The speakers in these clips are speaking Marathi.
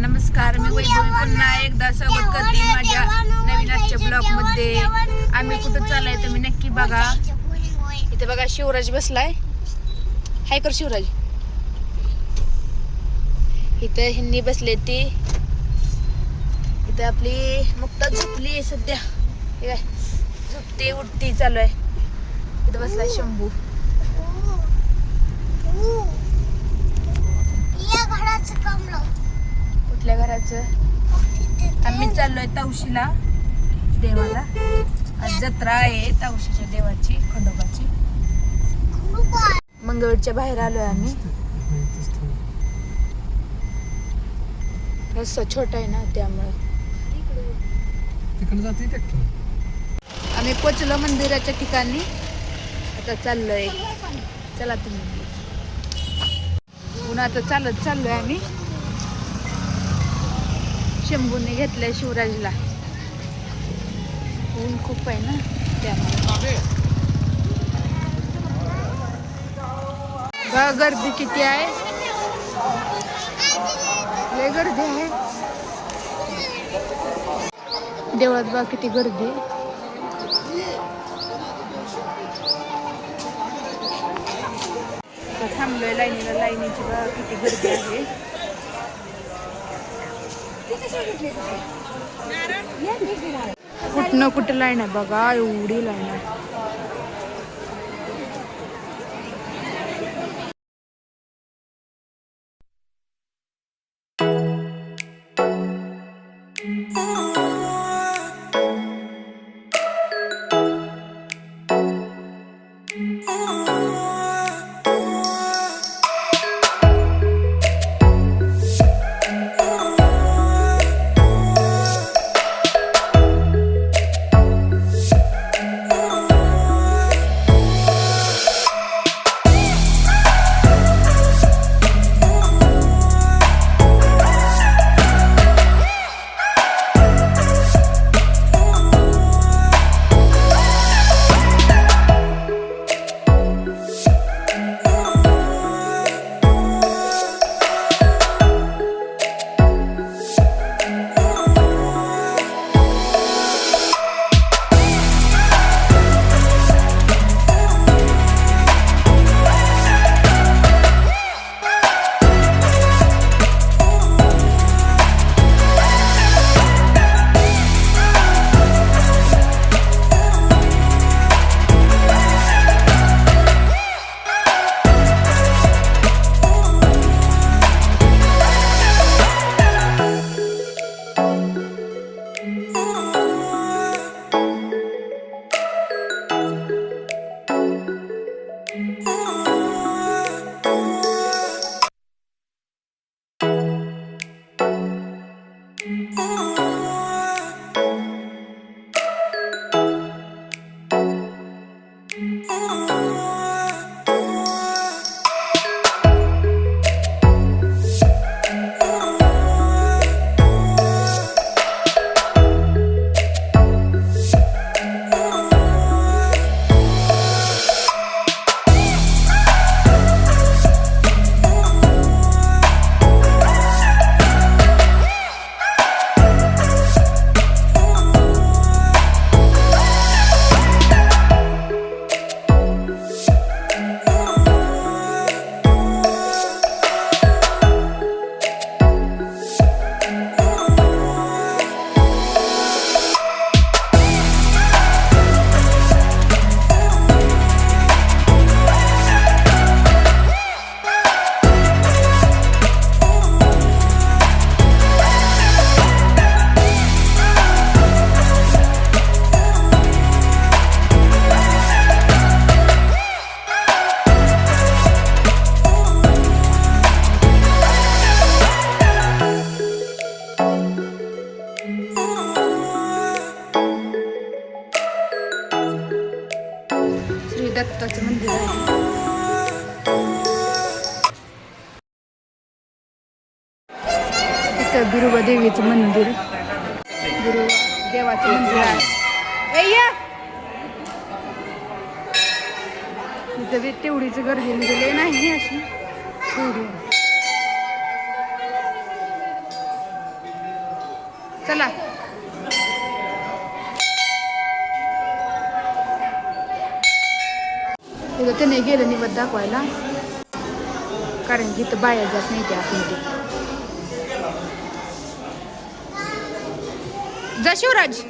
नमस्कार. मी वैभवी. पुन्हा एकदा स्वागत करते माझ्या नवीन आजच्या ब्लॉगमध्ये आम्ही कुठं चाललाय तुम्ही नक्की बघा. इथे बघा शिवराज बसलाय. हाय कर शिवराज. इथं हिंदी बसले ती. इथं आपली मुक्ता झोपली आहे सध्या. काय? झोपती उठती चालू आहे. इथं बसलाय शंभू. कुठल्या घराचं? आम्ही चाललोय तावशीला देवाला. आज जत्रा आहे तावशीच्या देवाची खंडोबाची. मंगळवारच्या बाहेर आलोय आम्ही. रस्ता छोटा आहे ना त्यामुळे. तिकडे जाते ट्रॅक्टर आम्ही पोचलो मंदिराच्या ठिकाणी. आता चाललोय. चला तुम्ही. पुन्हा आता चालत चाललोय आम्ही. शंभूने घेतलंय शिवराजला. ऊन खूप आहे ना त्यामुळे. बघा गर्दी किती आहे. लय गर्दी आहे. देवळात बघा किती गर्दी आहे. थांबलोय लाईनीला लाईनीची बघा किती गर्दी आहे. कुठनं कुठं लाईन आहे बघा एवढी लाईन आहे. म्हणजे. दत्ताचं मंदिर आहे इथं बिरुबा देवीचं मंदिर. बिरुबा देवाचं मंदिर आहे. इथं तेवढीचं गर्दी म्हणजे गेले नाही अशी. तेवढी चला. तिथं त्याने गेलं निवड दाखवायला. कारण की इथं बाया जात नाही त्या आतमध्ये. जा शिवराज.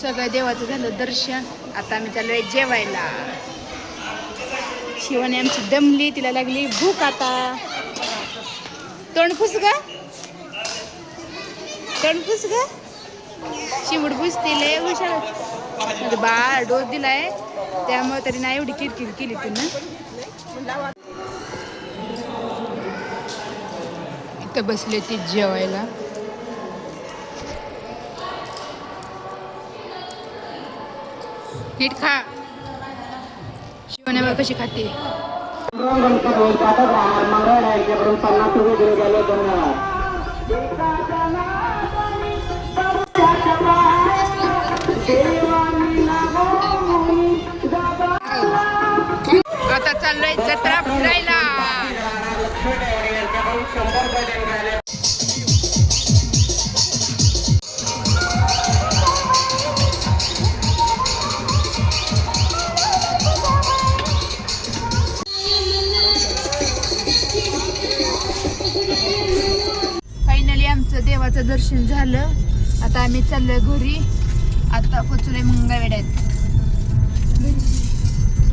सगळं देवाचं झालं दर्शन. आता आम्ही चाललोय जेवायला. शिवाने आमची दमली तिला लागली भूक आता. तोंड फुस ग. तोंड फुस ग. शिवड पुसतील हुशार म्हणजे बाळ डोस दिलाय त्यामुळे तरी नाही एवढी किरकिर केली तिनं. इथं बसले ती जेवायला. नीट खा. शिवण्या कशी खाते? पन्नास रुपये दिले गेले धन्यवाद आता चाललोय जत्रा फिरायला. फायनली आमचं देवाचं दर्शन झालं. आता आम्ही चाललोय घरी. आता पोचलोय मंगावेड्यात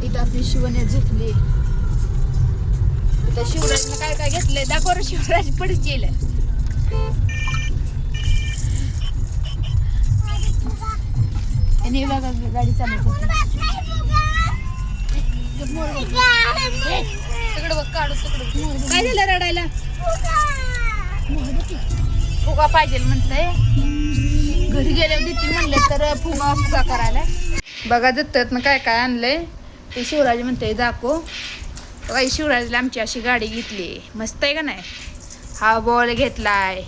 इथं आपली शिवने झोपली. इथं शिवराजनं काय काय घेतलंय? दाखव शिवराज पडत गेलं. आणि बघा गाडी चालत तिकडं बघ काढू काय झालं रडायला? फुगा पाहिजे म्हणतंय. घरी गेल्यावर देते म्हणलं तर फुगा फुगा करायला. बघा दत्तात काय काय आणलंय. ते शिवराज म्हणते दाखव. बघा शिवराजला आमची अशी गाडी घेतली. मस्त आहे का नाही? हा बॉल घेतलाय.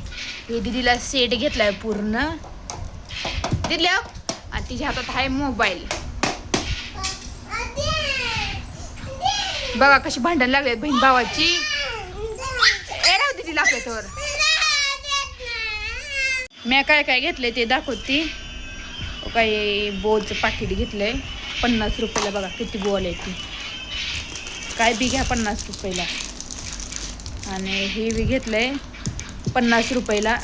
हे दिदीला सेट घेतलाय पूर्ण. दिल्या हो. आणि तिच्या हातात आहे मोबाईल बघा कशी भांडण लागले बहीण भावाची. ए राहू दिदी लागले तर मी काय काय घेतलंय ते दाखवते. काही बोलचं पाकिट आहे पन्नास रुपयाला बघा किती बोल आहे ती. काय बी घ्या पन्नास रुपयाला. आणि हे बी घेतलं आहे पन्नास रुपयाला.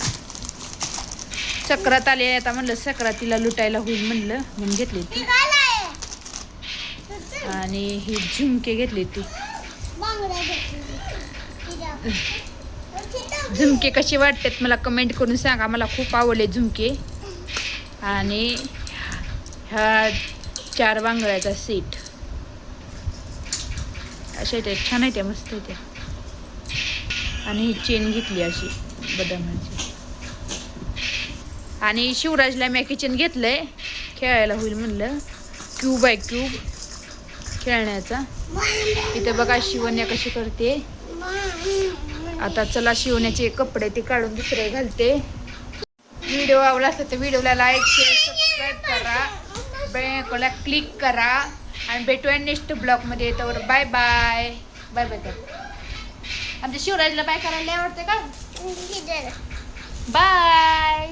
चक्रात आले आता म्हणलं सक्रातीला लुटायला होईल म्हणलं म्हणून घेतली ती आणि ही झुमके घेतली ती झुमके कसे वाटतात मला कमेंट करून सांगा. मला खूप आवडले झुमके. आणि ह्या चार बांगड्याचा सीट अशा त्या छान आहे त्या मस्त आहे त्या आणि ही चेन घेतली अशी बदामाची. आणि शिवराजला मी किचन घेतलंय. खेळायला होईल म्हणलं. क्यूब आहे क्यूब खेळण्याचा. इथं बघा शिवण्या कशी करते. आता चला शिवण्याचे कपडे ते काढून दुसरे घालते. व्हिडिओ आवडला असला तर व्हिडिओला लाईक शेअर सबस्क्राईब करा. बेलला क्लिक करा. आणि भेटूया नेक्स्ट ब्लॉगमध्ये तर बाय बाय बाय बाय कर आमच्या शिवराजला बाय करायला आवडते का? बाय